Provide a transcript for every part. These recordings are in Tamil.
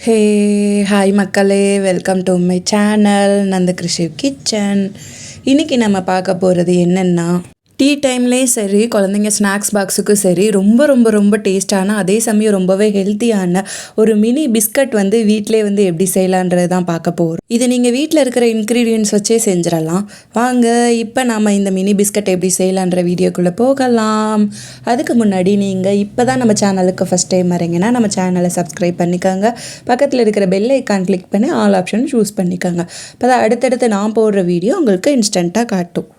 ஹே ஹாய் மக்களே welcome to my channel Nanda Krishi kitchen இன்றைக்கி நம்ம பார்க்க போகிறது என்னென்னா டீ டைம்லேயும் சரி குழந்தைங்க ஸ்நாக்ஸ் பாக்ஸுக்கும் சரி ரொம்ப ரொம்ப ரொம்ப டேஸ்டான அதே சமயம் ரொம்பவே ஹெல்த்தியான ஒரு மினி பிஸ்கட் வந்து வீட்டிலே வந்து எப்படி செய்யலான்றது தான் பார்க்க போகிறோம் இது நீங்கள் வீட்டில் இருக்கிற இன்க்ரீடியன்ஸ் வச்சே செஞ்சிடலாம். வாங்க இப்போ நாம் இந்த மினி பிஸ்கட் எப்படி செய்யலான்ற வீடியோக்குள்ளே போகலாம். அதுக்கு முன்னாடி நீங்கள் இப்போ தான் நம்ம சேனலுக்கு ஃபஸ்ட் டைம் வரீங்கன்னா நம்ம சேனலை சப்ஸ்கிரைப் பண்ணிக்கோங்க. பக்கத்தில் இருக்கிற பெல் ஐக்கான் கிளிக் பண்ணி ஆல் ஆப்ஷன் சூஸ் பண்ணிக்கோங்க. இப்போ தான் அடுத்தடுத்து நான் போடுற வீடியோ உங்களுக்கு இன்ஸ்டண்ட்டாக காட்டும்.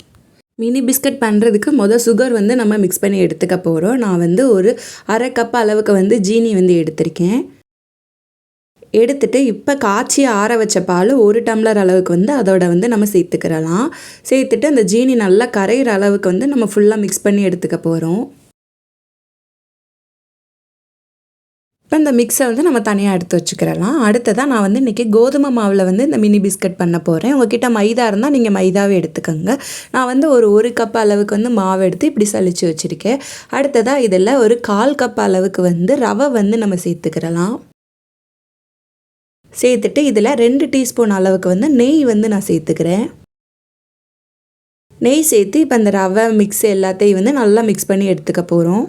மினி பிஸ்கட் பண்ணுறதுக்கு மொதல் சுகர் வந்து நம்ம மிக்ஸ் பண்ணி எடுத்துக்க போகிறோம் நான் வந்து ஒரு அரை கப் அளவுக்கு வந்து ஜீனி வந்து எடுத்திருக்கேன். எடுத்துட்டு இப்போ காய்ச்சி ஆற வச்ச பால் ஒரு டம்ளர் அளவுக்கு வந்து அதோட வந்து நம்ம சேர்த்துக்கிறலாம். சேர்த்துட்டு அந்த ஜீனி நல்லா கரையிற அளவுக்கு வந்து நம்ம ஃபுல்லாக மிக்ஸ் பண்ணி எடுத்துக்க போகிறோம் இப்போ இந்த மிக்ஸை வந்து நம்ம தனியாக எடுத்து வச்சுக்கிறலாம். அடுத்ததாக நான் வந்து இன்றைக்கி கோதுமை மாவில் வந்து இந்த மினி பிஸ்கட் பண்ண போகிறேன் உங்ககிட்ட மைதா இருந்தால் நீங்கள் மைதாவே எடுத்துக்கோங்க. நான் வந்து ஒரு ஒரு கப் அளவுக்கு வந்து மாவு எடுத்து இப்படி சளிச்சு வச்சுருக்கேன். அடுத்ததாக இதில் ஒரு கால் கப் அளவுக்கு வந்து ரவை வந்து நம்ம சேர்த்துக்கிறலாம். சேர்த்துட்டு இதில் ரெண்டு டீஸ்பூன் அளவுக்கு வந்து நெய் வந்து நான் சேர்த்துக்கிறேன். நெய் சேர்த்து இப்போ அந்த ரவை மிக்ஸ் எல்லாத்தையும் வந்து நல்லா மிக்ஸ் பண்ணி எடுத்துக்க போகிறோம்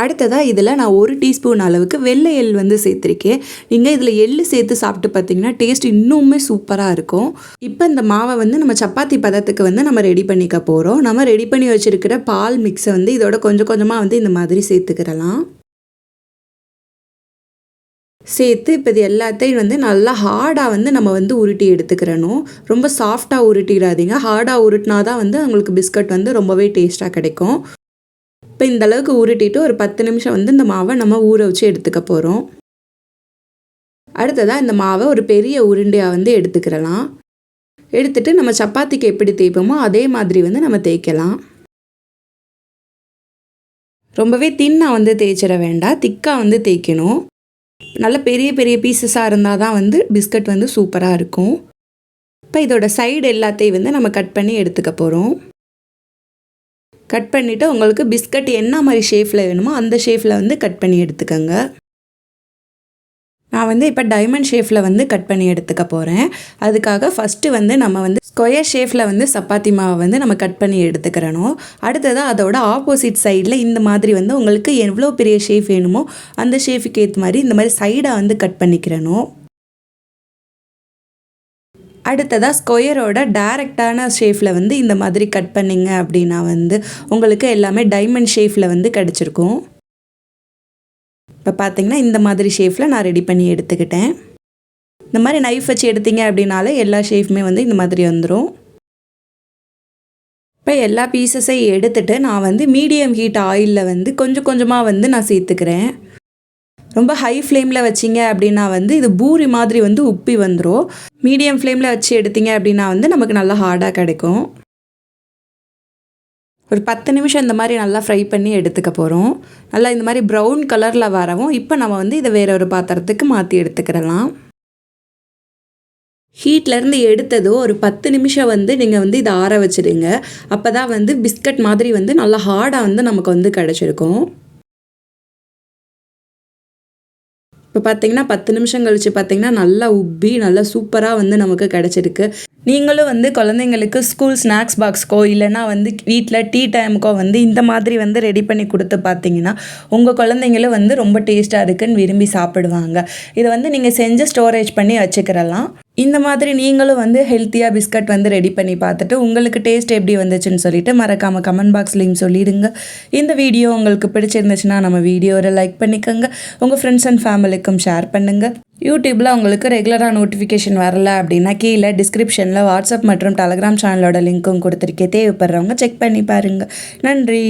அடுத்ததாக இதில் நான் ஒரு டீஸ்பூன் அளவுக்கு வெள்ளை எள் வந்து சேர்த்துருக்கேன். நீங்கள் இதில் எள் சேர்த்து சாப்பிட்டு பார்த்தீங்கன்னா டேஸ்ட் இன்னுமே சூப்பராக இருக்கும். இப்போ இந்த மாவை வந்து நம்ம சப்பாத்தி பதத்துக்கு வந்து நம்ம ரெடி பண்ணிக்க போகிறோம் நம்ம ரெடி பண்ணி வச்சுருக்கிற பால் மிக்ஸை வந்து இதோட கொஞ்சம் கொஞ்சமாக வந்து இந்த மாதிரி சேர்த்துக்கிறலாம் சேர்த்து இப்போ இது எல்லாத்தையும் வந்து நல்லா ஹார்டாக வந்து நம்ம வந்து உருட்டி எடுத்துக்கிறணும் ரொம்ப சாஃப்டாக உருட்டிடாதீங்க. ஹார்டாக உருட்டினா தான் வந்து உங்களுக்கு பிஸ்கட் வந்து ரொம்பவே டேஸ்ட்டாக கிடைக்கும். இப்போ இந்த அளவுக்கு உருட்டிட்டு ஒரு பத்து நிமிஷம் வந்து இந்த மாவை நம்ம ஊற வச்சு எடுத்துக்க போகிறோம் அடுத்ததாக இந்த மாவை ஒரு பெரிய உருண்டையாக வந்து எடுத்துக்கிறலாம். எடுத்துட்டு நம்ம சப்பாத்திக்கு எப்படி தேய்ப்போமோ அதே மாதிரி வந்து நம்ம தேய்க்கலாம். ரொம்பவே தின்னாக வந்து தேய்ச்சிட வேண்டாம். திக்காக வந்து தேய்க்கணும். நல்ல பெரிய பெரிய பீசஸாக இருந்தால் தான் வந்து பிஸ்கட் வந்து சூப்பராக இருக்கும். இப்போ இதோட சைடு எல்லாத்தையும் வந்து நம்ம கட் பண்ணி எடுத்துக்க போகிறோம் கட் பண்ணிவிட்டு உங்களுக்கு பிஸ்கட் என்ன மாதிரி ஷேஃபில் வேணுமோ அந்த ஷேஃபில் வந்து கட் பண்ணி எடுத்துக்கோங்க. நான் வந்து இப்போ டைமண்ட் ஷேஃபில் வந்து கட் பண்ணி எடுத்துக்க போகிறேன் அதுக்காக ஃபஸ்ட்டு வந்து நம்ம வந்து ஸ்கொயர் ஷேஃபில் வந்து சப்பாத்தி மாவை வந்து நம்ம கட் பண்ணி எடுத்துக்கிறணும். அடுத்ததாக அதோட ஆப்போசிட் சைடில் இந்த மாதிரி வந்து உங்களுக்கு எவ்வளோ பெரிய ஷேஃப் வேணுமோ அந்த ஷேஃபுக்கு ஏற்ற மாதிரி இந்த மாதிரி சைடாக வந்து கட் பண்ணிக்கிறணும். அடுத்ததாக ஸ்கொயரோட டேரெக்டான ஷேஃபில் வந்து இந்த மாதிரி கட் பண்ணிங்க அப்படின்னா வந்து உங்களுக்கு எல்லாமே டைமண்ட் ஷேஃபில் வந்து கிடச்சிருக்கும். இப்போ பார்த்தீங்கன்னா இந்த மாதிரி ஷேஃபில் நான் ரெடி பண்ணி எடுத்துக்கிட்டேன். இந்த மாதிரி நைஃப் வச்சு எடுத்தீங்க அப்படின்னாலே எல்லா ஷேஃப்மே வந்து இந்த மாதிரி வந்துடும் இப்போ எல்லா பீசஸையும் எடுத்துகிட்டு நான் வந்து மீடியம் ஹீட் ஆயிலில் வந்து கொஞ்சம் கொஞ்சமாக வந்து நான் சேர்த்துக்கிறேன். ரொம்ப ஹை ஃப்ளேமில் வச்சிங்க அப்படின்னா வந்து இது பூரி மாதிரி வந்து உப்பி வந்துடும் மீடியம் ஃப்ளேமில் வச்சு எடுத்தீங்க அப்படின்னா வந்து நமக்கு நல்லா ஹார்டாக கிடைக்கும். ஒரு பத்து நிமிஷம் இந்த மாதிரி நல்லா ஃப்ரை பண்ணி எடுத்துக்க போகிறோம் நல்லா இந்த மாதிரி ப்ரௌன் கலரில் வரவும் இப்போ நம்ம வந்து இதை வேற ஒரு பாத்திரத்துக்கு மாற்றி எடுத்துக்கிறலாம் ஹீட்லேருந்து எடுத்ததோ ஒரு பத்து நிமிஷம் வந்து நீங்கள் வந்து இதை ஆற வச்சுடுங்க. அப்போ தான் வந்து பிஸ்கட் மாதிரி வந்து நல்லா ஹார்டாக வந்து நமக்கு வந்து கிடச்சிருக்கும். இப்போ பார்த்தீங்கன்னா பத்து நிமிஷம் கழித்து பார்த்தீங்கன்னா நல்லா உப்பி நல்லா சூப்பராக வந்து நமக்கு கிடச்சிருக்கு. நீங்களும் வந்து குழந்தைங்களுக்கு ஸ்கூல் ஸ்நாக்ஸ் பாக்ஸ்க்கோ இல்லைனா வந்து வீட்டில் டீ டைமுக்கோ வந்து இந்த மாதிரி வந்து ரெடி பண்ணி கொடுத்து பார்த்தீங்கன்னா உங்கள் குழந்தைங்களும் வந்து ரொம்ப டேஸ்ட்டாக இருக்குன்னு விரும்பி சாப்பிடுவாங்க. இதை வந்து நீங்கள் செஞ்சு ஸ்டோரேஜ் பண்ணி வச்சுக்கிறலாம். இந்த மாதிரி நீங்களும் வந்து ஹெல்த்தியாக பிஸ்கட் வந்து ரெடி பண்ணி பார்த்துட்டு உங்களுக்கு டேஸ்ட் எப்படி வந்துச்சுன்னு சொல்லிட்டு மறக்காமல் கமெண்ட் பாக்ஸ்லேயும் சொல்லிடுங்க. இந்த வீடியோ உங்களுக்கு பிடிச்சிருந்துச்சுன்னா நம்ம வீடியோவை லைக் பண்ணிக்கோங்க. உங்கள் ஃப்ரெண்ட்ஸ் அண்ட் ஃபேமிலிக்கும் ஷேர் பண்ணுங்கள் யூடியூப்பில் உங்களுக்கு ரெகுலராக நோட்டிஃபிகேஷன் வரல அப்படின்னா கீழே டிஸ்கிரிப்ஷனில் வாட்ஸ்அப் மற்றும் டெலகிராம் சேனலோட லிங்க்கும் கொடுத்துருக்கே தேவைப்படுறவங்க செக் பண்ணி பாருங்கள் நன்றி.